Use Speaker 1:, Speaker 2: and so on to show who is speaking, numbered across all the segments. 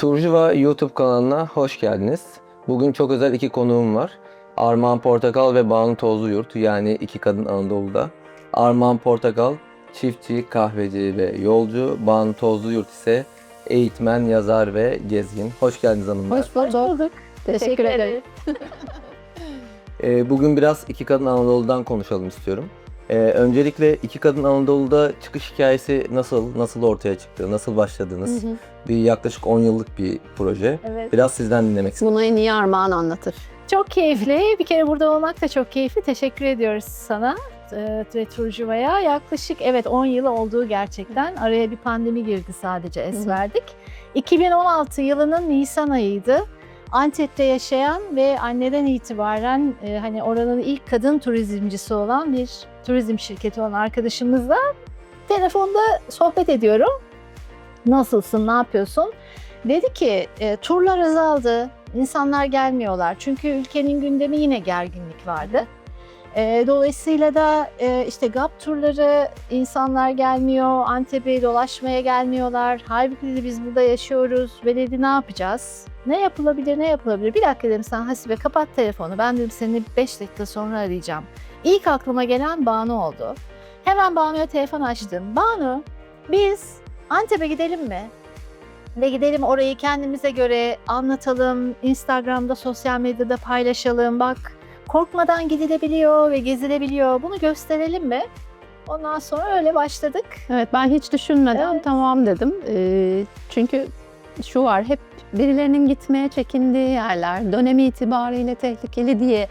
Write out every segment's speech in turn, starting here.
Speaker 1: Turjuva YouTube kanalına hoş geldiniz. Bugün çok özel iki konuğum var. Armağan Portakal ve Banu Tozlu Yurt yani iki kadın Anadolu'da. Armağan Portakal çiftçi, kahveci ve yolcu. Banu Tozlu Yurt ise eğitmen, yazar ve gezgin. Hoş geldiniz hanımlar.
Speaker 2: Hoş bulduk. Teşekkür ederim.
Speaker 1: Ee, bugün biraz iki kadın Anadolu'dan konuşalım istiyorum. Ee, öncelikle iki kadın Anadolu'da çıkış hikayesi nasıl, nasıl ortaya çıktı, nasıl başladınız? Bir yaklaşık 10 yıllık bir proje.
Speaker 3: Evet.
Speaker 1: Biraz sizden dinlemek istiyorum.
Speaker 2: Bunu en iyi Armağan anlatır.
Speaker 3: Çok keyifli. Bir kere burada olmak da çok keyifli. Teşekkür ediyoruz sana e, ve Turcuva'ya. Yaklaşık evet 10 yılı olduğu gerçekten. Araya bir pandemi girdi sadece es
Speaker 2: Hı hı.
Speaker 3: verdik. 2016 yılının Nisan ayıydı. Antep'te yaşayan ve anneden itibaren e, hani oranın ilk kadın turizmcisi olan bir turizm şirketi olan arkadaşımızla telefonda sohbet ediyorum. Nasılsın, ne yapıyorsun? Dedi ki e, turlar azaldı, insanlar gelmiyorlar. Çünkü ülkenin gündemi yine gerginlik vardı. E, dolayısıyla da e, işte GAP turları insanlar gelmiyor, Antep'e dolaşmaya gelmiyorlar. Halbuki dedi biz burada yaşıyoruz ve dedi ne yapacağız? Ne yapılabilir, ne yapılabilir? Bir dakika dedim sen Hasibe kapat telefonu. Ben dedim seni 5 dakika sonra arayacağım. İlk aklıma gelen Banu oldu. Hemen Banu'ya telefon açtım. Banu biz Antep'e gidelim mi? Ve gidelim orayı kendimize göre anlatalım. Instagram'da, sosyal medyada paylaşalım. Bak korkmadan gidilebiliyor ve gezilebiliyor. Bunu gösterelim mi? Ondan sonra öyle başladık.
Speaker 2: Evet ben hiç düşünmeden
Speaker 3: Evet.
Speaker 2: tamam dedim. Ee, çünkü şu var hep birilerinin gitmeye çekindiği yerler, dönemi itibariyle tehlikeli diye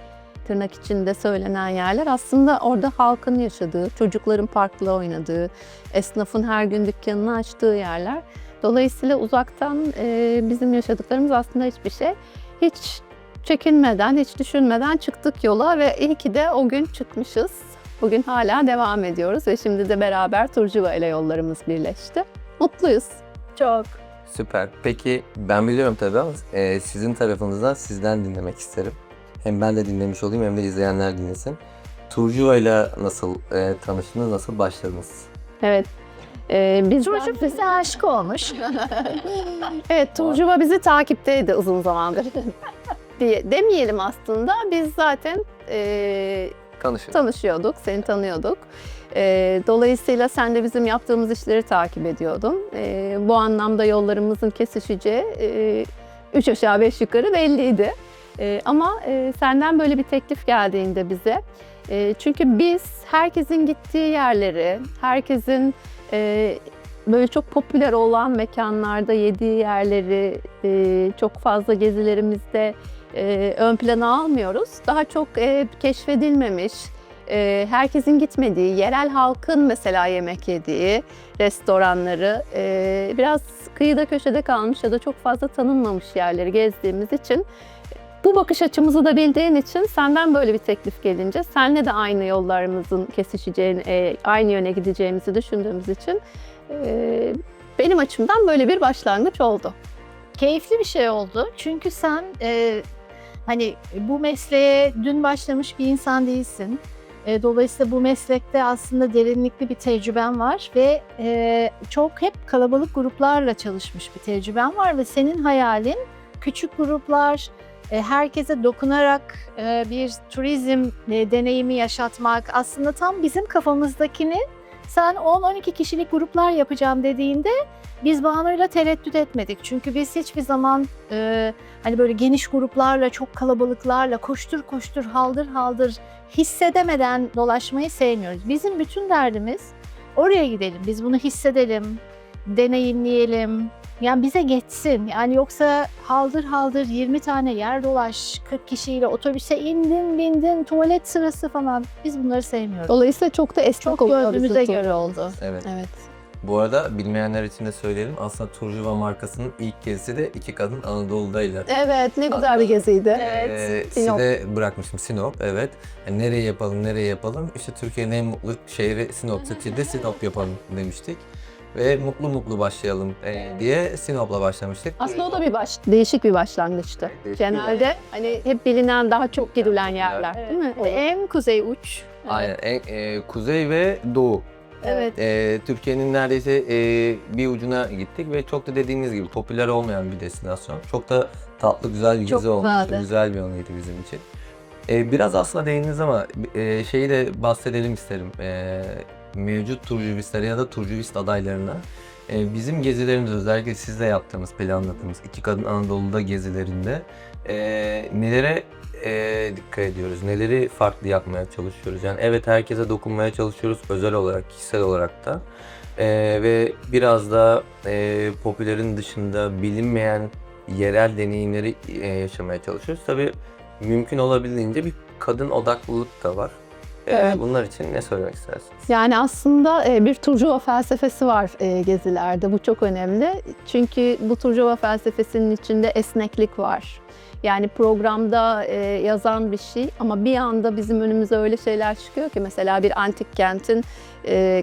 Speaker 2: tırnak içinde söylenen yerler aslında orada halkın yaşadığı, çocukların parkla oynadığı, esnafın her gün dükkanını açtığı yerler. Dolayısıyla uzaktan e, bizim yaşadıklarımız aslında hiçbir şey. Hiç çekinmeden, hiç düşünmeden çıktık yola ve iyi ki de o gün çıkmışız. Bugün hala devam ediyoruz ve şimdi de beraber Turcuva ile yollarımız birleşti. Mutluyuz.
Speaker 3: Çok.
Speaker 1: Süper. Peki ben biliyorum tabii ama e, sizin tarafınızdan sizden dinlemek isterim. Hem ben de dinlemiş olayım hem de izleyenler dinlesin. Turjuva ile nasıl e, tanıştınız, nasıl başladınız?
Speaker 2: Evet. Ee, biz
Speaker 3: Turcu bize aşık olmuş.
Speaker 2: Evet, Turcuva bizi takipteydi uzun zamandır. diye demeyelim aslında. Biz zaten e,
Speaker 1: Tanışın.
Speaker 2: tanışıyorduk, seni tanıyorduk. E, dolayısıyla sen de bizim yaptığımız işleri takip ediyordun. E, bu anlamda yollarımızın kesişeceği e, üç aşağı beş yukarı belliydi. E, ama e, senden böyle bir teklif geldiğinde bize, e, çünkü biz herkesin gittiği yerleri, herkesin e, böyle çok popüler olan mekanlarda yediği yerleri e, çok fazla gezilerimizde e, ön plana almıyoruz. Daha çok e, keşfedilmemiş, e, herkesin gitmediği, yerel halkın mesela yemek yediği restoranları, e, biraz kıyıda köşede kalmış ya da çok fazla tanınmamış yerleri gezdiğimiz için bu bakış açımızı da bildiğin için senden böyle bir teklif gelince senle de aynı yollarımızın kesişeceğini, e, aynı yöne gideceğimizi düşündüğümüz için e, benim açımdan böyle bir başlangıç oldu.
Speaker 3: Keyifli bir şey oldu. Çünkü sen e, hani bu mesleğe dün başlamış bir insan değilsin. E, dolayısıyla bu meslekte aslında derinlikli bir tecrüben var ve e, çok hep kalabalık gruplarla çalışmış bir tecrüben var ve senin hayalin küçük gruplar, e, herkese dokunarak e, bir turizm e, deneyimi yaşatmak aslında tam bizim kafamızdakini sen 10-12 kişilik gruplar yapacağım dediğinde biz Banu'yla tereddüt etmedik. Çünkü biz hiçbir zaman e, hani böyle geniş gruplarla, çok kalabalıklarla koştur koştur, haldır haldır hissedemeden dolaşmayı sevmiyoruz. Bizim bütün derdimiz oraya gidelim, biz bunu hissedelim, deneyimleyelim. Yani bize geçsin. Yani yoksa haldır haldır 20 tane yer dolaş, 40 kişiyle otobüse indin, bindin, tuvalet sırası falan. Biz bunları sevmiyoruz.
Speaker 2: Dolayısıyla çok da esnek
Speaker 3: Çok
Speaker 2: oluyor
Speaker 3: gönlümüze
Speaker 2: bizim
Speaker 3: göre oldu.
Speaker 1: Evet.
Speaker 2: Evet.
Speaker 1: Bu arada bilmeyenler için de söyleyelim. Aslında Turjuva markasının ilk gezisi de iki kadın Anadolu'dayla.
Speaker 2: Evet, ne güzel bir geziydi.
Speaker 3: Evet,
Speaker 1: Ee,
Speaker 2: Sinop.
Speaker 1: size bırakmıştım Sinop, evet. Yani nereye yapalım, nereye yapalım? İşte Türkiye'nin en mutlu şehri Sinop seçildi, Sinop yapalım demiştik. Ve mutlu mutlu başlayalım e, diye Sinop'la başlamıştık.
Speaker 2: Aslında o da bir baş, değişik bir başlangıçtı.
Speaker 1: Değişik bir
Speaker 2: Genelde hani hep bilinen, daha çok gidilen yerler
Speaker 3: Evet.
Speaker 2: değil mi?
Speaker 3: En kuzey uç.
Speaker 1: Aynen, en, e, kuzey ve doğu
Speaker 3: Evet.
Speaker 1: Ee, Türkiye'nin neredeyse e, bir ucuna gittik ve çok da dediğiniz gibi popüler olmayan bir destinasyon. Çok da tatlı, güzel bir
Speaker 3: Çok
Speaker 1: gezi olmuştu.
Speaker 3: güzeldi.
Speaker 1: Güzel bir anıydı bizim için. Ee, biraz aslında değindiniz ama e, şeyi de bahsedelim isterim. Ee, mevcut turcuvistlere ya da turcuvist adaylarına. Ee, bizim gezilerimiz özellikle sizle yaptığımız, planladığımız iki kadın Anadolu'da gezilerinde e, nelere e, dikkat ediyoruz? Neleri farklı yapmaya çalışıyoruz? Yani evet herkese dokunmaya çalışıyoruz özel olarak, kişisel olarak da. E, ve biraz da e, popülerin dışında bilinmeyen yerel deneyimleri e, yaşamaya çalışıyoruz. Tabii mümkün olabildiğince bir kadın odaklılık da var.
Speaker 2: Evet.
Speaker 1: Bunlar için ne söylemek istersiniz?
Speaker 2: Yani aslında e, bir Turcuva felsefesi var e, gezilerde. Bu çok önemli. Çünkü bu Turcuva felsefesinin içinde esneklik var. Yani programda e, yazan bir şey ama bir anda bizim önümüze öyle şeyler çıkıyor ki mesela bir antik kentin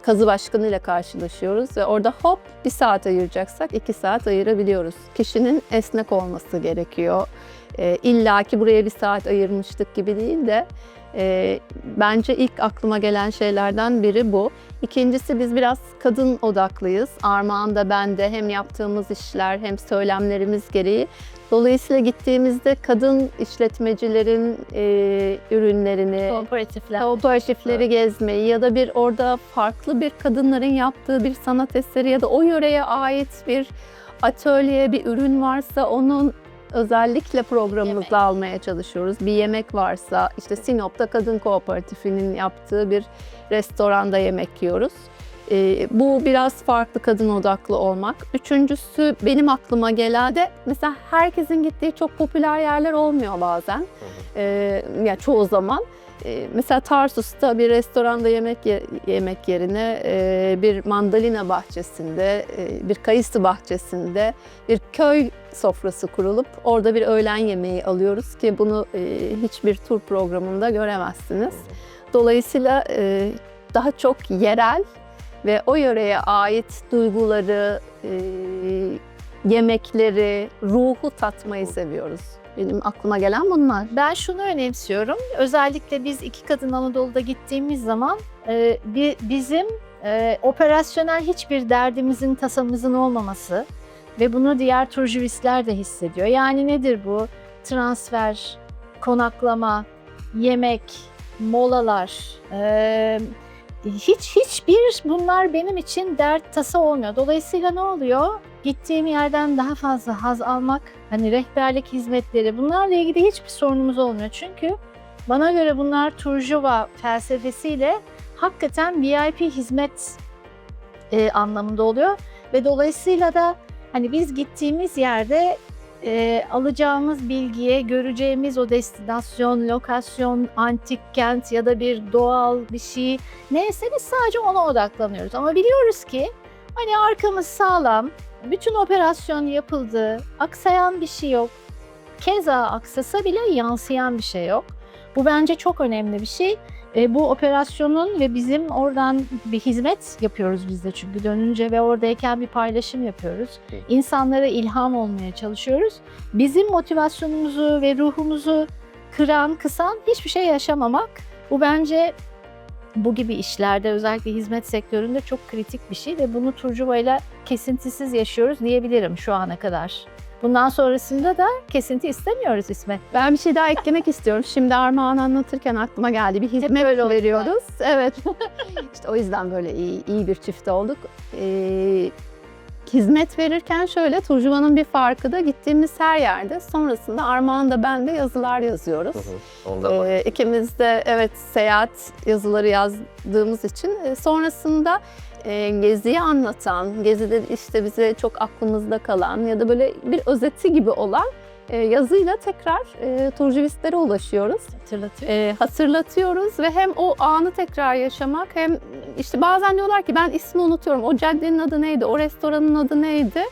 Speaker 2: kazı başkanıyla karşılaşıyoruz ve orada hop bir saat ayıracaksak iki saat ayırabiliyoruz. Kişinin esnek olması gerekiyor. İlla ki buraya bir saat ayırmıştık gibi değil de e, bence ilk aklıma gelen şeylerden biri bu. İkincisi biz biraz kadın odaklıyız. Armağan da ben de hem yaptığımız işler hem söylemlerimiz gereği. Dolayısıyla gittiğimizde kadın işletmecilerin e, ürünlerini,
Speaker 3: Kooperatifler.
Speaker 2: kooperatifleri gezmeyi ya da bir orada farklı bir kadınların yaptığı bir sanat eseri ya da o yöreye ait bir atölye, bir ürün varsa onun özellikle programımızda
Speaker 3: Yemek.
Speaker 2: almaya çalışıyoruz. Bir yemek varsa işte Sinop'ta Kadın Kooperatifinin yaptığı bir restoranda yemek yiyoruz. Ee, bu biraz farklı kadın odaklı olmak. Üçüncüsü benim aklıma gelen de mesela herkesin gittiği çok popüler yerler olmuyor bazen. Ee, ya çoğu zaman. Ee, mesela Tarsus'ta bir restoranda yemek ye- yemek yerine e, bir mandalina bahçesinde, e, bir kayısı bahçesinde bir köy sofrası kurulup orada bir öğlen yemeği alıyoruz ki bunu e, hiçbir tur programında göremezsiniz. Dolayısıyla daha çok yerel ve o yöreye ait duyguları, yemekleri, ruhu tatmayı seviyoruz. Benim aklıma gelen bunlar.
Speaker 3: Ben şunu önemsiyorum. Özellikle biz iki kadın Anadolu'da gittiğimiz zaman e, bi- bizim e, operasyonel hiçbir derdimizin, tasamızın olmaması ve bunu diğer turjivistler de hissediyor. Yani nedir bu? Transfer, konaklama, yemek, molalar. e, hiç hiçbir bunlar benim için dert tasa olmuyor. Dolayısıyla ne oluyor? Gittiğim yerden daha fazla haz almak, hani rehberlik hizmetleri bunlarla ilgili hiçbir sorunumuz olmuyor. Çünkü bana göre bunlar Turjuva felsefesiyle hakikaten VIP hizmet e, anlamında oluyor ve dolayısıyla da hani biz gittiğimiz yerde e, alacağımız bilgiye, göreceğimiz o destinasyon, lokasyon, antik kent ya da bir doğal bir şey neyse biz sadece ona odaklanıyoruz. Ama biliyoruz ki hani arkamız sağlam, bütün operasyon yapıldı, aksayan bir şey yok. Keza aksasa bile yansıyan bir şey yok. Bu bence çok önemli bir şey. E, bu operasyonun ve bizim oradan bir hizmet yapıyoruz biz de çünkü dönünce ve oradayken bir paylaşım yapıyoruz. İnsanlara ilham olmaya çalışıyoruz. Bizim motivasyonumuzu ve ruhumuzu kıran, kısan hiçbir şey yaşamamak. Bu bence bu gibi işlerde özellikle hizmet sektöründe çok kritik bir şey ve bunu Turcuva ile kesintisiz yaşıyoruz diyebilirim şu ana kadar. Bundan sonrasında da kesinti istemiyoruz İsmet.
Speaker 2: Ben bir şey daha eklemek istiyorum. Şimdi Armağan anlatırken aklıma geldi. Bir hizmet
Speaker 3: böyle
Speaker 2: veriyoruz. Evet. işte o yüzden böyle iyi, iyi bir çift olduk. Ee, hizmet verirken şöyle Turcuva'nın bir farkı da gittiğimiz her yerde sonrasında Armağan da ben de yazılar yazıyoruz.
Speaker 1: Onda var.
Speaker 2: Ee, ikimiz de evet seyahat yazıları yazdığımız için e, sonrasında geziyi anlatan, gezide işte bize çok aklımızda kalan ya da böyle bir özeti gibi olan e, yazıyla tekrar e, turcuvistlere ulaşıyoruz.
Speaker 3: Hatırlatıyor.
Speaker 2: E, hatırlatıyoruz ve hem o anı tekrar yaşamak hem işte bazen diyorlar ki ben ismi unutuyorum. O caddenin adı neydi? O restoranın adı neydi?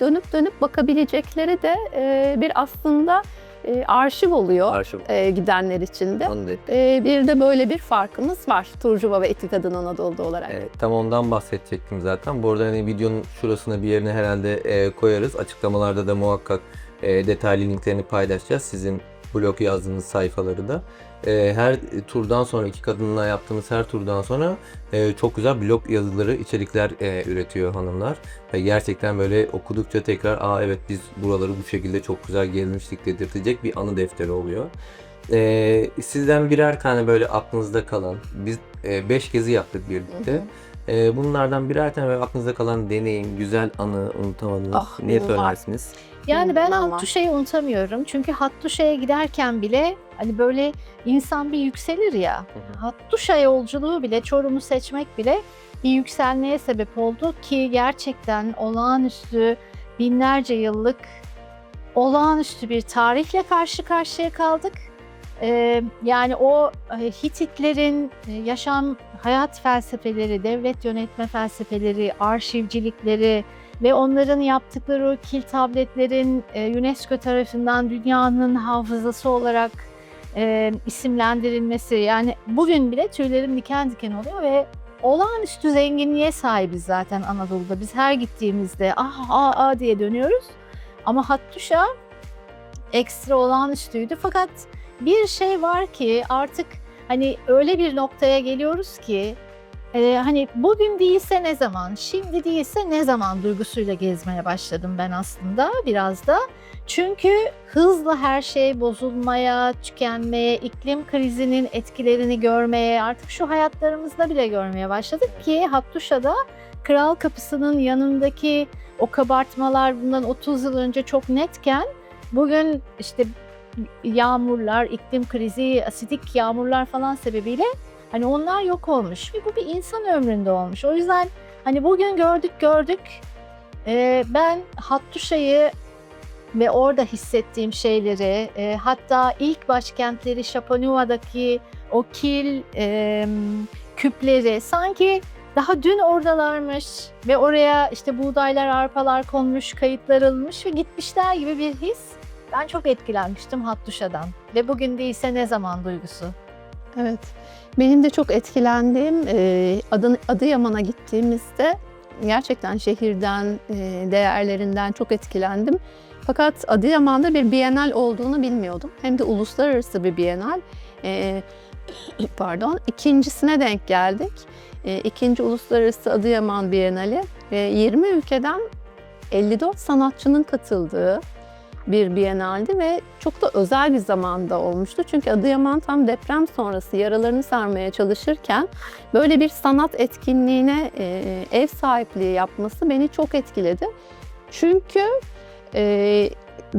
Speaker 2: Dönüp dönüp bakabilecekleri de e, bir aslında e, arşiv oluyor
Speaker 1: Arşiv.
Speaker 2: e, gidenler için de. E, bir de böyle bir farkımız var Turcuva ve Eti Kadın Anadolu'da olarak.
Speaker 1: Evet, tam ondan bahsedecektim zaten. Bu arada hani videonun şurasına bir yerine herhalde e, koyarız. Açıklamalarda da muhakkak e, detaylı linklerini paylaşacağız. Sizin blog yazdığınız sayfaları da. E, her turdan sonra iki kadınla yaptığımız her turdan sonra e, çok güzel blog yazıları, içerikler e, üretiyor hanımlar. Ve gerçekten böyle okudukça tekrar aa evet biz buraları bu şekilde çok güzel gezmiştik dedirtecek bir anı defteri oluyor. E, sizden birer tane böyle aklınızda kalan, biz 5 gezi yaptık birlikte.
Speaker 2: Hı hı.
Speaker 1: E, bunlardan birer tane aklınızda kalan deneyim, güzel anı unutamadığınız
Speaker 2: Ah,
Speaker 1: ne
Speaker 2: benim var.
Speaker 3: Yani ben
Speaker 2: Tamam.
Speaker 3: Hattuşa'yı unutamıyorum. Çünkü Hattuşa'ya giderken bile hani böyle insan bir yükselir ya. Hattuşa yolculuğu bile, Çorum'u seçmek bile bir yükselmeye sebep oldu ki gerçekten olağanüstü binlerce yıllık olağanüstü bir tarihle karşı karşıya kaldık. Ee, yani o Hititlerin yaşam, hayat felsefeleri, devlet yönetme felsefeleri, arşivcilikleri ve onların yaptıkları o kil tabletlerin UNESCO tarafından dünyanın hafızası olarak e, isimlendirilmesi yani bugün bile tüylerim diken diken oluyor ve olağanüstü zenginliğe sahibiz zaten Anadolu'da. Biz her gittiğimizde ah ah ah diye dönüyoruz. Ama Hattuşa ekstra olağanüstüydü. Fakat bir şey var ki artık hani öyle bir noktaya geliyoruz ki e, hani bugün değilse ne zaman, şimdi değilse ne zaman duygusuyla gezmeye başladım ben aslında biraz da. Çünkü hızla her şey bozulmaya, tükenmeye, iklim krizinin etkilerini görmeye, artık şu hayatlarımızda bile görmeye başladık ki Hattuşa'da Kral Kapısı'nın yanındaki o kabartmalar bundan 30 yıl önce çok netken bugün işte yağmurlar, iklim krizi, asidik yağmurlar falan sebebiyle hani onlar yok olmuş ve bu bir insan ömründe olmuş. O yüzden hani bugün gördük gördük Ee, ben Hattuşa'yı ve orada hissettiğim şeyleri e, hatta ilk başkentleri Şapanua'daki o kil e, küpleri sanki daha dün oradalarmış ve oraya işte buğdaylar, arpalar konmuş, kayıtlar alınmış ve gitmişler gibi bir his. Ben çok etkilenmiştim Hattuşa'dan ve bugün değilse ne zaman duygusu.
Speaker 2: Evet. Benim de çok etkilendiğim e, Adı, Adıyaman'a gittiğimizde gerçekten şehirden, e, değerlerinden çok etkilendim. Fakat Adıyaman'da bir bienal olduğunu bilmiyordum. Hem de uluslararası bir bienal. E, pardon, ikincisine denk geldik. E, ikinci Uluslararası Adıyaman Bienali. E, 20 ülkeden 54 sanatçının katıldığı bir bienaldi ve çok da özel bir zamanda olmuştu. Çünkü Adıyaman tam deprem sonrası yaralarını sarmaya çalışırken böyle bir sanat etkinliğine e, ev sahipliği yapması beni çok etkiledi. Çünkü e,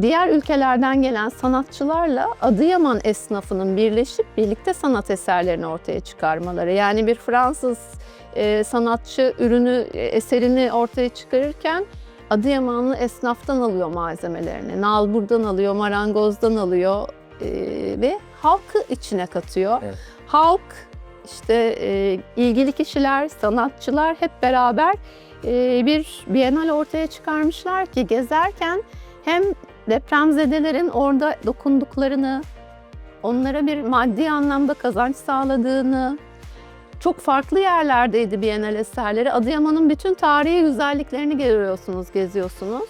Speaker 2: diğer ülkelerden gelen sanatçılarla Adıyaman esnafının birleşip birlikte sanat eserlerini ortaya çıkarmaları. Yani bir Fransız e, sanatçı ürünü, eserini ortaya çıkarırken Adıyamanlı esnaftan alıyor malzemelerini. Nalbur'dan alıyor, marangozdan alıyor e, ve halkı içine katıyor.
Speaker 1: Evet.
Speaker 2: Halk, işte e, ilgili kişiler, sanatçılar hep beraber e, bir bienal ortaya çıkarmışlar ki gezerken hem depremzedelerin orada dokunduklarını, onlara bir maddi anlamda kazanç sağladığını, çok farklı yerlerdeydi Bienal eserleri. Adıyaman'ın bütün tarihi güzelliklerini görüyorsunuz, geziyorsunuz.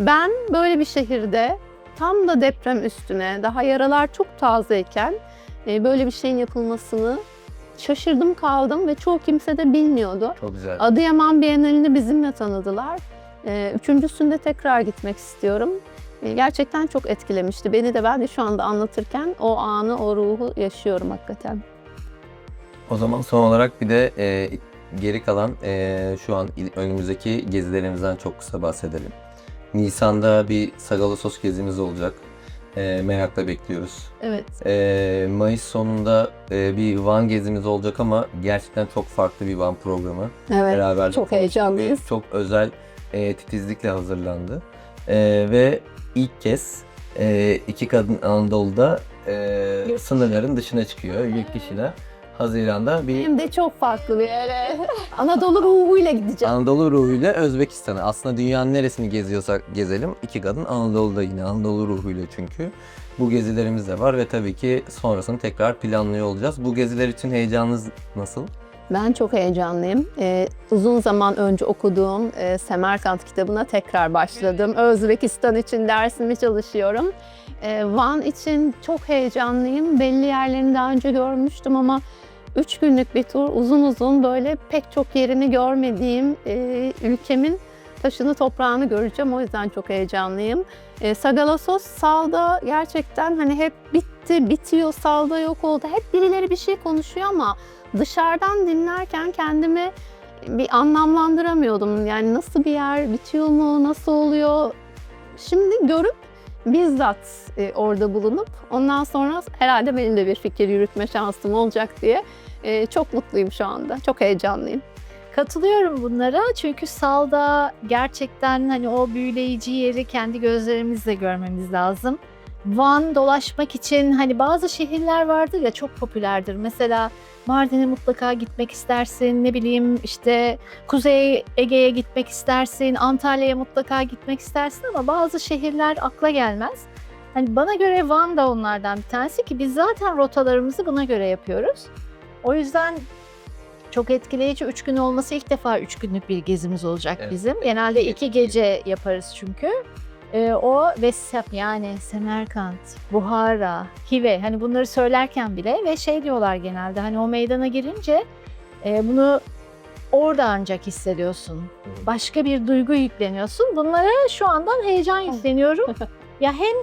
Speaker 2: Ben böyle bir şehirde tam da deprem üstüne, daha yaralar çok tazeyken e, böyle bir şeyin yapılmasını şaşırdım kaldım ve çoğu kimse de bilmiyordu.
Speaker 1: Çok güzel.
Speaker 2: Adıyaman Bienalini bizimle tanıdılar. E, Üçüncüsünde tekrar gitmek istiyorum. E, Gerçekten çok etkilemişti. Beni de ben de şu anda anlatırken o anı, o ruhu yaşıyorum hakikaten.
Speaker 1: O zaman son olarak bir de e, geri kalan e, şu an önümüzdeki gezilerimizden çok kısa bahsedelim. Nisan'da bir Sagalassos gezimiz olacak. E, merakla bekliyoruz.
Speaker 2: Evet.
Speaker 1: E, Mayıs sonunda e, bir Van gezimiz olacak ama gerçekten çok farklı bir Van programı.
Speaker 2: Evet.
Speaker 1: Beraber
Speaker 2: çok heyecanlıyız.
Speaker 1: Çok özel e, titizlikle hazırlandı. E, ve ilk kez e, iki kadın Anadolu'da e, sınırların dışına çıkıyor. Yurt dışına. Haziran'da bir
Speaker 2: Hem de çok farklı bir yere. Anadolu ruhuyla gideceğim.
Speaker 1: Anadolu ruhuyla Özbekistan'a. Aslında dünyanın neresini geziyorsak gezelim. iki kadın Anadolu'da yine Anadolu ruhuyla çünkü. Bu gezilerimiz de var ve tabii ki sonrasını tekrar planlıyor olacağız. Bu geziler için heyecanınız nasıl?
Speaker 2: Ben çok heyecanlıyım. Ee, uzun zaman önce okuduğum e, Semerkant kitabına tekrar başladım. Özbekistan için dersimi çalışıyorum. Ee, Van için çok heyecanlıyım. Belli yerlerini daha önce görmüştüm ama üç günlük bir tur uzun uzun böyle pek çok yerini görmediğim e, ülkemin taşını toprağını göreceğim. O yüzden çok heyecanlıyım. E, Sagalassos salda gerçekten hani hep bitti, bitiyor, salda yok oldu. Hep birileri bir şey konuşuyor ama dışarıdan dinlerken kendimi bir anlamlandıramıyordum. Yani nasıl bir yer, bitiyor mu, nasıl oluyor? Şimdi görüp bizzat e, orada bulunup ondan sonra herhalde benim de bir fikir yürütme şansım olacak diye e, çok mutluyum şu anda. Çok heyecanlıyım.
Speaker 3: Katılıyorum bunlara çünkü salda gerçekten hani o büyüleyici yeri kendi gözlerimizle görmemiz lazım. Van dolaşmak için hani bazı şehirler vardır ya çok popülerdir. Mesela Mardin'e mutlaka gitmek istersin, ne bileyim işte Kuzey Ege'ye gitmek istersin, Antalya'ya mutlaka gitmek istersin ama bazı şehirler akla gelmez. Hani bana göre Van da onlardan bir tanesi ki biz zaten rotalarımızı buna göre yapıyoruz. O yüzden çok etkileyici. Üç gün olması ilk defa üç günlük bir gezimiz olacak
Speaker 1: Evet.
Speaker 3: bizim. Genelde iki gece yaparız çünkü. Ee, o ve yani Semerkant, Buhara, Hive hani bunları söylerken bile ve şey diyorlar genelde hani o meydana girince e, bunu orada ancak hissediyorsun. Başka bir duygu yükleniyorsun. Bunlara şu andan heyecan yükleniyorum. ya hem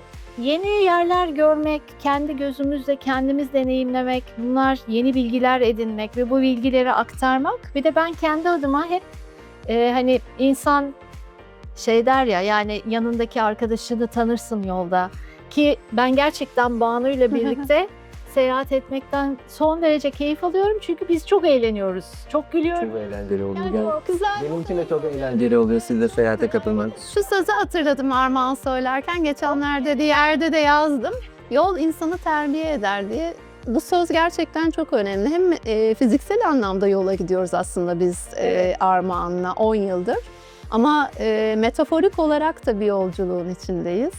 Speaker 3: yeni yerler görmek, kendi gözümüzle kendimiz deneyimlemek, bunlar yeni bilgiler edinmek ve bu bilgileri aktarmak. Bir de ben kendi adıma hep e, hani insan şey der ya yani yanındaki arkadaşını tanırsın yolda. Ki ben gerçekten Banu ile birlikte seyahat etmekten son derece keyif alıyorum. Çünkü biz çok eğleniyoruz. Çok gülüyoruz.
Speaker 1: Çok eğlenceli oldu.
Speaker 2: Yani o güzel.
Speaker 1: benim için de çok eğlenceli oluyor sizle seyahate katılmak.
Speaker 2: Şu sözü hatırladım Armağan söylerken. Geçenlerde bir yerde de yazdım. Yol insanı terbiye eder diye. Bu söz gerçekten çok önemli. Hem e, fiziksel anlamda yola gidiyoruz aslında biz e, Armağan'la 10 yıldır. Ama e, metaforik olarak da bir yolculuğun içindeyiz.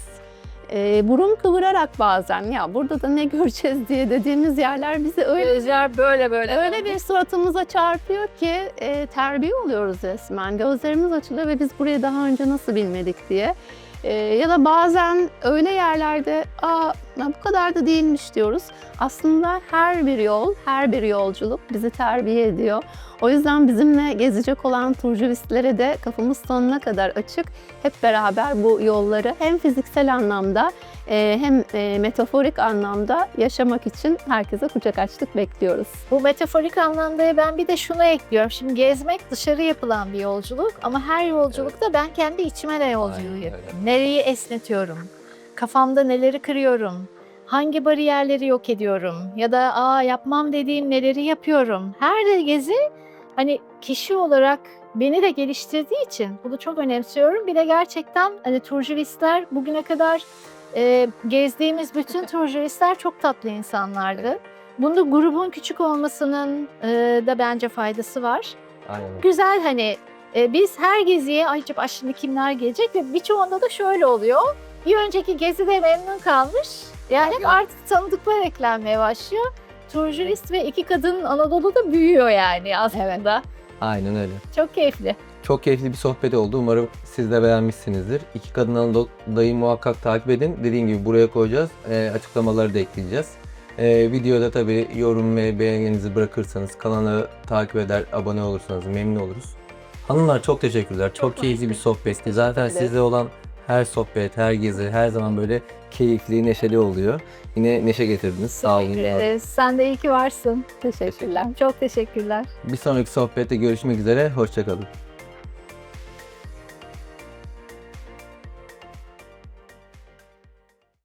Speaker 2: E, burun kıvırarak bazen ya burada da ne göreceğiz diye dediğimiz yerler bizi öyle
Speaker 3: Gözler böyle böyle.
Speaker 2: Öyle bir suratımıza çarpıyor ki e, terbiye oluyoruz resmen. Gözlerimiz açılıyor ve biz burayı daha önce nasıl bilmedik diye. E, ya da bazen öyle yerlerde aa bu kadar da değilmiş diyoruz. Aslında her bir yol, her bir yolculuk bizi terbiye ediyor. O yüzden bizimle gezecek olan turcuvistlere de kafamız sonuna kadar açık. Hep beraber bu yolları hem fiziksel anlamda hem e, metaforik anlamda yaşamak için herkese kucak açtık bekliyoruz.
Speaker 3: Bu metaforik anlamda ben bir de şunu ekliyorum. Şimdi gezmek dışarı yapılan bir yolculuk ama her yolculukta ben kendi içime de yolculuğu
Speaker 1: Aynen
Speaker 3: yapıyorum. Nereyi esnetiyorum? Kafamda neleri kırıyorum? Hangi bariyerleri yok ediyorum? Ya da aa yapmam dediğim neleri yapıyorum? Her de gezi hani kişi olarak beni de geliştirdiği için bunu çok önemsiyorum. Bir de gerçekten hani turcuvistler bugüne kadar e, gezdiğimiz bütün turcuvistler çok tatlı insanlardı. Bunda grubun küçük olmasının e, da bence faydası var.
Speaker 1: Aynen.
Speaker 3: Güzel hani e, biz her geziye ay acaba şimdi kimler gelecek ve birçoğunda da şöyle oluyor. Bir önceki gezide memnun kalmış. Yani hep artık tanıdıklar eklenmeye başlıyor. Turjurist ve iki kadın Anadolu'da büyüyor yani aslında.
Speaker 1: Aynen öyle.
Speaker 3: Çok keyifli.
Speaker 1: Çok keyifli bir sohbet oldu. Umarım siz de beğenmişsinizdir. İki kadın Anadolu'dayı muhakkak takip edin. Dediğim gibi buraya koyacağız. Ee, açıklamaları da ekleyeceğiz. Ee, videoda tabii yorum ve beğeninizi bırakırsanız, kanalı takip eder, abone olursanız memnun oluruz. Hanımlar çok teşekkürler. Çok, keyifli bir sohbetti. Zaten
Speaker 2: ederiz.
Speaker 1: sizle olan her sohbet, her gezi her zaman böyle keyifli, neşeli oluyor. Yine neşe getirdiniz. Sağ olun.
Speaker 3: Teşekkür ederiz. Sen de iyi ki varsın.
Speaker 2: Teşekkürler.
Speaker 3: Çok teşekkürler.
Speaker 1: Bir sonraki sohbette görüşmek üzere. Hoşçakalın.